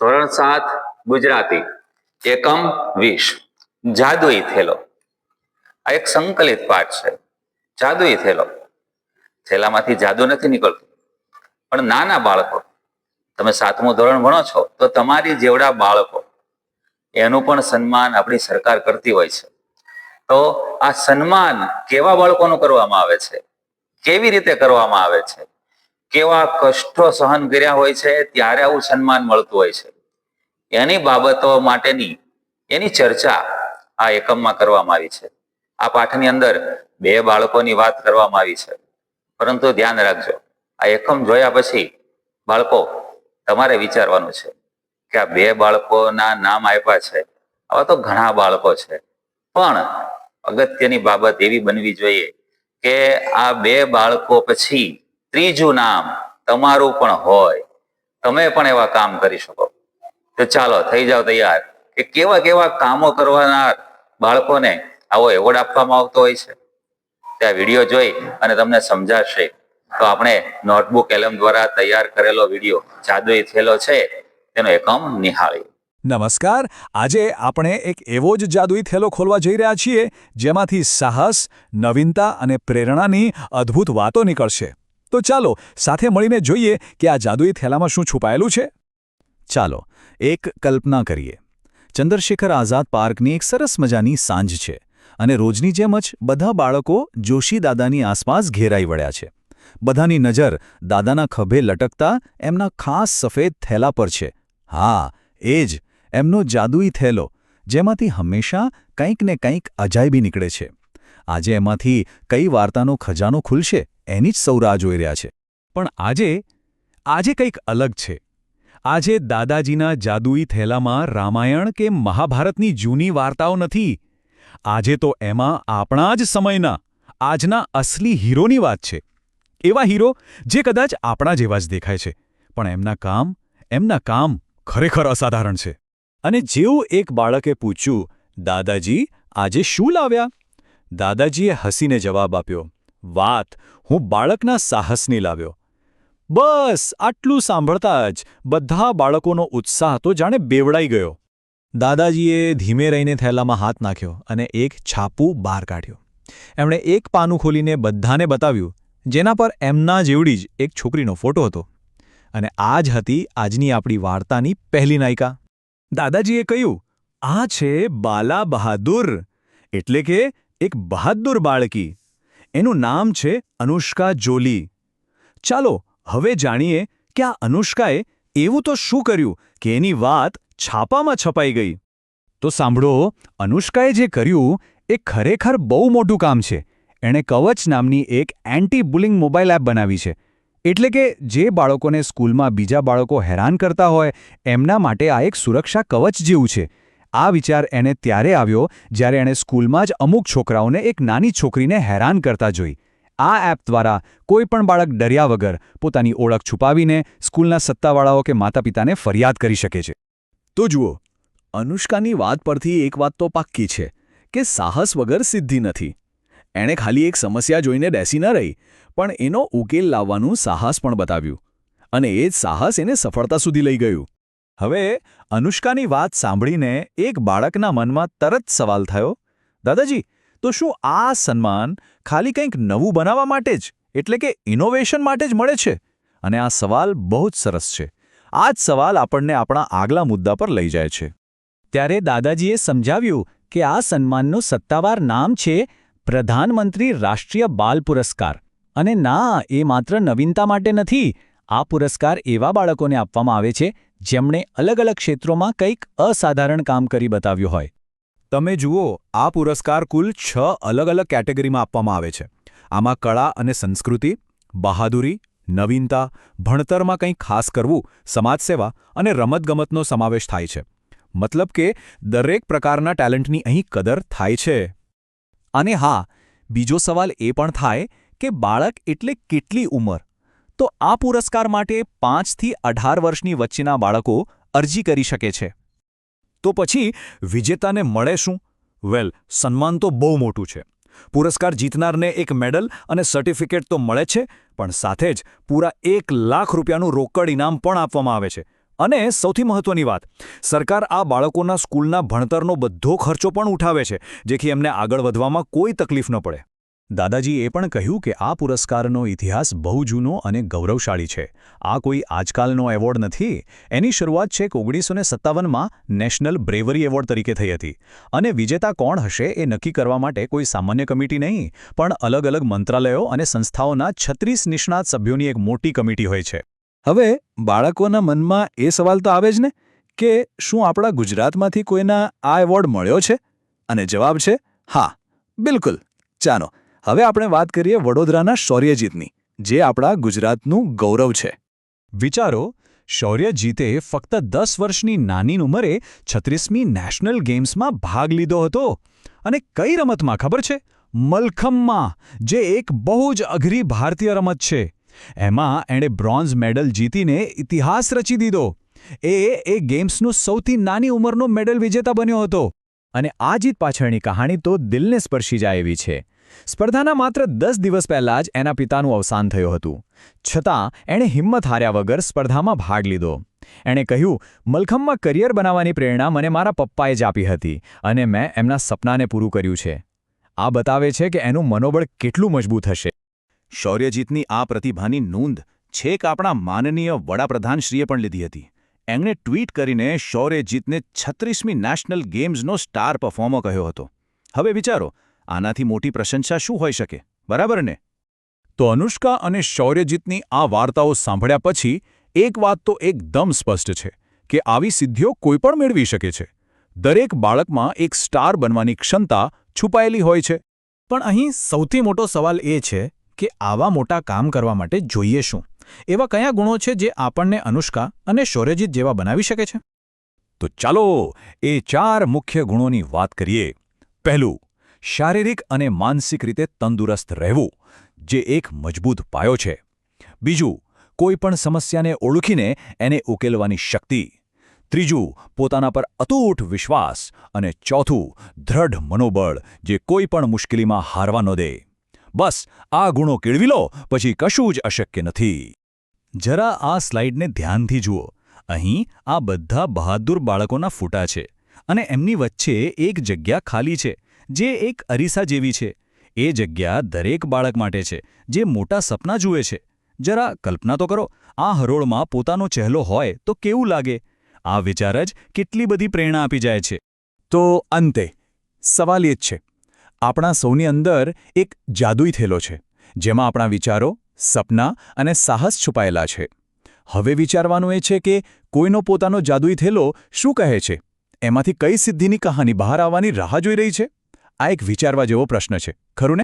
ધોરણ સાત, ગુજરાતી. એકમ વીસ. જાદુઈ થેલો. આ એક સંકલિત પાઠ છે. જાદુઈ થેલો. થેલામાંથી જાદુ નથી નીકળતું. પણ નાના બાળકો, તમે સાતમું ધોરણ ભણો છો, તો તમારી જેવડા બાળકો, એનું પણ સન્માન આપણી સરકાર કરતી હોય છે. તો આ સન્માન કેવા બાળકોનું કરવામાં આવે છે? કેવી રીતે કરવામાં આવે છે? કેવા કષ્ટો સહન કર્યા હોય છે, ત્યારે આવું સન્માન મળતું હોય છે. એની બાબતો માટેની, એની ચર્ચા આ એકમમાં કરવામાં આવી છે. આ પાઠની અંદર બે બાળકોની વાત કરવામાં આવી છે. પરંતુ ધ્યાન રાખજો, આ એકમ જોયા પછી બાળકો તમારે વિચારવાનું છે કે આ બે બાળકોના નામ આપ્યા છે. આવા તો ઘણા બાળકો છે. પણ અગત્યની બાબત એવી બનવી જોઈએ કે આ બે બાળકો પછી ત્રીજું નામ તમારું પણ હોય. તમે પણ એવા કામ કરી શકો. તો ચાલો, થઈ જાઓ તૈયાર. કે કેવા કેવા કામો કરવાના બાળકોને આવો એવોર્ડ આપવામાં આવતો હોય છે. ત્યાં વીડિયો જોઈ અને તમને સમજાશે. તો આપણે નોટબુક એલમ દ્વારા તૈયાર કરેલો વીડિયો જાદુઈ થયેલો છે. તેનો એકમ નિહાળી. નમસ્કાર. આજે આપણે એક એવો જ જાદુઈ થેલો ખોલવા જઈ રહ્યા છીએ, જેમાંથી સાહસ, નવીનતા અને પ્રેરણાની અદ્ભુત વાતો નીકળશે. તો ચાલો સાથે મળીને જોઈએ કે આ જાદુઈ થેલામાં શું છુપાયેલું છે. ચાલો એક કલ્પના કરીએ. ચંદ્રશેખર આઝાદ પાર્કની એક સરસ મજાની સાંજ છે અને રોજની જેમ જ બધા બાળકો જોશી દાદાની આસપાસ ઘેરાઈ વળ્યા છે. બધાની નજર દાદાના ખભે લટકતા એમના ખાસ સફેદ થેલા પર છે. હા, એ જ, એમનો જાદુઈ થેલો, જેમાંથી હંમેશા કંઈક ને કંઈક અજાયબી નીકળે છે. આજે એમાંથી કઈ વાર્તાનો ખજાનો ખુલશે? એની જ સૌ રાહ જોઈ રહ્યા છે. પણ આજે આજે કંઈક અલગ છે. આજે દાદાજીના જાદુઈ થેલામાં રામાયણ કે મહાભારતની જૂની વાર્તાઓ નથી. આજે તો એમાં આપણા જ સમયના, આજના અસલી હીરોની વાત છે. એવા હીરો જે કદાચ આપણા જેવા જ દેખાય છે. પણ એમના કામ એમના કામ ખરેખર અસાધારણ છે. અને જેવું એક બાળકે પૂછ્યું, દાદાજી, આજે શું લાવ્યા? દાદાજીએ હસીને જવાબ આપ્યો વાત હું બાળકના સાહસની લાવ્યો. બસ, આટલું સાંભળતા જ બધા બાળકોનો ઉત્સાહ તો જાણે બેવડાઈ ગયો. દાદાજીએ ધીમે રહીને થેલામાં હાથ નાખ્યો અને એક છાપું બહાર કાઢ્યું. એમણે એક પાનું ખોલીને બધાને બતાવ્યું, જેના પર એમના જેવડી જ એક છોકરીનો ફોટો હતો. અને આ જ હતી આજની આપણી વાર્તાની પહેલી નાયિકા. દાદાજીએ કહ્યું, આ છે બાલા બહાદુર એટલે કે એક બહાદુર બાળકી. એનું નામ છે અનુષ્કા જોલી. ચાલો, હવે જાણીએ કે આ અનુષ્કાએ એવું તો શું કર્યું કે એની વાત છાપામાં છપાઈ ગઈ? તો સાંભળો, અનુષ્કાએ જે કર્યું એ ખરેખર બહુ મોટું કામ છે. એણે કવચ નામની એક એન્ટી બુલિંગ મોબાઈલ એપ બનાવી છે. એટલે કે જે બાળકોને સ્કૂલમાં બીજા બાળકો હેરાન કરતા હોય, એમના માટે આ એક સુરક્ષા કવચ જેવું છે. આ વિચાર એને ત્યારે આવ્યો જ્યારે એણે સ્કૂલમાં જ અમુક છોકરાઓને એક નાની છોકરીને હેરાન કરતા જોઈ. આ એપ દ્વારા કોઈ પણ બાળક ડર્યા વગર પોતાની ઓળખ છુપાવીને સ્કૂલના સત્તાવાળાઓ કે માતાપિતાને ફરિયાદ કરી શકે છે. તો જુઓ, અનુષ્કાની વાત પરથી એક વાત તો પાક્કી છે કે સાહસ વગર સિદ્ધિ નથી. એણે ખાલી એક સમસ્યા જોઈને બેસી ન રહી, પણ એનો ઉકેલ લાવવાનું સાહસ પણ બતાવ્યું. અને એ જ સાહસ એને સફળતા સુધી લઈ ગયું. હવે અનુષ્કાની વાત સાંભળીને એક બાળકના મનમાં તરત સવાલ થયો, દાદાજી, તો શું આ સન્માન ખાલી કંઈક નવું બનાવવા માટે જ, એટલે કે ઇનોવેશન માટે જ મળે છે? અને આ સવાલ બહુ જ સરસ છે. આ જ સવાલ આપણને આપણા આગલા મુદ્દા પર લઈ જાય છે. ત્યારે દાદાજીએ સમજાવ્યું કે આ સન્માનનું સત્તાવાર નામ છે પ્રધાનમંત્રી રાષ્ટ્રીય બાલ પુરસ્કાર. અને ના, એ માત્ર નવીનતા માટે નથી, આ પુરસ્કાર એવા બાળકોને આપવામાં આવે છે જેમણે અલગ અલગ ક્ષેત્રોમાં કંઈક અસાધારણ કામ કરી બતાવ્યું હોય. તમે જુઓ, આ પુરસ્કાર કુલ છ અલગ અલગ કેટેગરીમાં આપવામાં આવે છે. આમાં કળા અને સંસ્કૃતિ, બહાદુરી, નવીનતા, ભણતરમાં કંઈક ખાસ કરવું, સમાજસેવા અને રમતગમતનો સમાવેશ થાય છે. મતલબ કે, દરેક પ્રકારના ટેલેન્ટની અહીં કદર થાય છે. અને હા, બીજો સવાલ એ પણ થાય કે બાળક એટલે કેટલી ઉંમર? તો આ પુરસ્કાર માટે પાંચથી અઢાર વર્ષની વચ્ચેના બાળકો અરજી કરી શકે છે. તો પછી વિજેતાને મળે શું? વેલ, સન્માન તો બહુ મોટું છે. પુરસ્કાર જીતનારને એક મેડલ અને સર્ટિફિકેટ તો મળે છે, પણ સાથે જ પૂરા એક લાખ રૂપિયાનું રોકડ ઇનામ પણ આપવામાં આવે છે. અને સૌથી મહત્વની વાત, સરકાર આ બાળકોના સ્કૂલના ભણતરનો બધો ખર્ચો પણ ઉઠાવે છે, જેથી એમને આગળ વધવામાં કોઈ તકલીફ ન પડે. દાદાજી એ પણ કહ્યું કે આ પુરસ્કારનો ઇતિહાસ બહુ જૂનો અને ગૌરવશાળી છે. આ કોઈ આજકાલનો એવોર્ડ નથી. એની શરૂઆત છેક ઓગણીસો ને સત્તાવનમાં નેશનલ બ્રેવરી એવોર્ડ તરીકે થઈ હતી. અને વિજેતા કોણ હશે એ નક્કી કરવા માટે કોઈ સામાન્ય કમિટી નહીં, પણ અલગ અલગ મંત્રાલયો અને સંસ્થાઓના છત્રીસ નિષ્ણાત સભ્યોની એક મોટી કમિટી હોય છે. હવે બાળકોના મનમાં એ સવાલ તો આવે જ ને, કે શું આપણા ગુજરાતમાંથી કોઈના આ એવોર્ડ મળ્યો છે? અને જવાબ છે, હા, બિલકુલ. ચાલો હવે આપણે વાત કરીએ વડોદરાના શૌર્યજીતની, જે આપણા ગુજરાતનું ગૌરવ છે. વિચારો, શૌર્યજીતે ફક્ત દસ વર્ષની નાની ઉંમરે છત્રીસમી નેશનલ ગેમ્સમાં ભાગ લીધો હતો. અને કઈ રમતમાં ખબર છે? મલખમમાં જે એક બહુ જ અઘરી ભારતીય રમત છે. એમાં એણે બ્રોન્ઝ મેડલ જીતીને ઇતિહાસ રચી દીધો. એ એ ગેમ્સનું સૌથી નાની ઉંમરનો મેડલ વિજેતા બન્યો હતો. અને આ જીત પાછળની કહાણી તો દિલને સ્પર્શી જાય એવી છે. સ્પર્ધાના માત્ર દસ દિવસ પહેલાં જ એના પિતાનું અવસાન થયું હતું. છતાં, એણે હિંમત હાર્યા વગર સ્પર્ધામાં ભાગ લીધો. એણે કહ્યું, મલખમમાં કરિયર બનાવવાની પ્રેરણા મને મારા પપ્પાએ જ આપી હતી અને મેં એમના સપનાને પૂરું કર્યું છે. આ બતાવે છે કે એનું મનોબળ કેટલું મજબૂત હશે. શૌર્યજીતની આ પ્રતિભાની નોંધ છેક આપણા માનનીય વડાપ્રધાનશ્રીએ પણ લીધી હતી. એમણે ટ્વીટ કરીને શૌર્યજીતને છત્રીસમી નેશનલ ગેમ્સનો સ્ટાર પરફોર્મર કહ્યો હતો. હવે વિચારો આનાથી મોટી પ્રશંસા શું હોઈ શકે? બરાબર ને? તો અનુષ્કા અને શૌર્યજીતની આ વાર્તાઓ સાંભળ્યા પછી એક વાત તો એકદમ સ્પષ્ટ છે કે આવી સિદ્ધિઓ કોઈ પણ મેળવી શકે છે. દરેક બાળકમાં એક સ્ટાર બનવાની ક્ષમતા છુપાયેલી હોય છે. પણ અહીં સૌથી મોટો સવાલ એ છે કે આવા મોટા કામ કરવા માટે જોઈએ શું? એવા કયા ગુણો છે જે આપણને અનુષ્કા અને શૌર્યજીત જેવા બનાવી શકે છે? તો ચાલો એ ચાર મુખ્ય ગુણોની વાત કરીએ. પહેલું શારીરિક અને માનસિક રીતે તંદુરસ્ત રહેવું, જે એક મજબૂત પાયો છે. બીજું, કોઈ પણ સમસ્યાને ઓળખીને એને ઉકેલવાની શક્તિ. ત્રીજું, પોતાના પર અતૂટ વિશ્વાસ. અને ચોથું, દ્રઢ મનોબળ, જે કોઈ પણ મુશ્કેલીમાં હારવા ન દે. બસ, આ ગુણો કેળવી લો, પછી કશું જ અશક્ય નથી. જરા આ સ્લાઇડને ધ્યાનથી જુઓ. અહીં આ બધા બહાદુર બાળકોના ફૂટા છે. અને એમની વચ્ચે એક જગ્યા ખાલી છે. જે એક અરીસા જેવી છે. એ જગ્યા દરેક બાળક માટે છે, જે મોટા સપના જુએ છે. જરા કલ્પના તો કરો, આ હરોળમાં પોતાનો ચહેલો હોય તો કેવું લાગે? આ વિચાર જ કેટલી બધી પ્રેરણા આપી જાય છે. તો અંતે, સવાલ એ જ છે. આપણા સૌની અંદર એક જાદુઈ થેલો છે, જેમાં આપણા વિચારો, સપના અને સાહસ છુપાયેલા છે. હવે વિચારવાનું એ છે કે કોઈનો પોતાનો જાદુઈ થેલો શું કહે છે? એમાંથી કઈ સિદ્ધિની કહાની બહાર આવવાની રાહ જોઈ રહી છે? આ એક વિચારવા જેવો પ્રશ્ન છે. ખરું ને?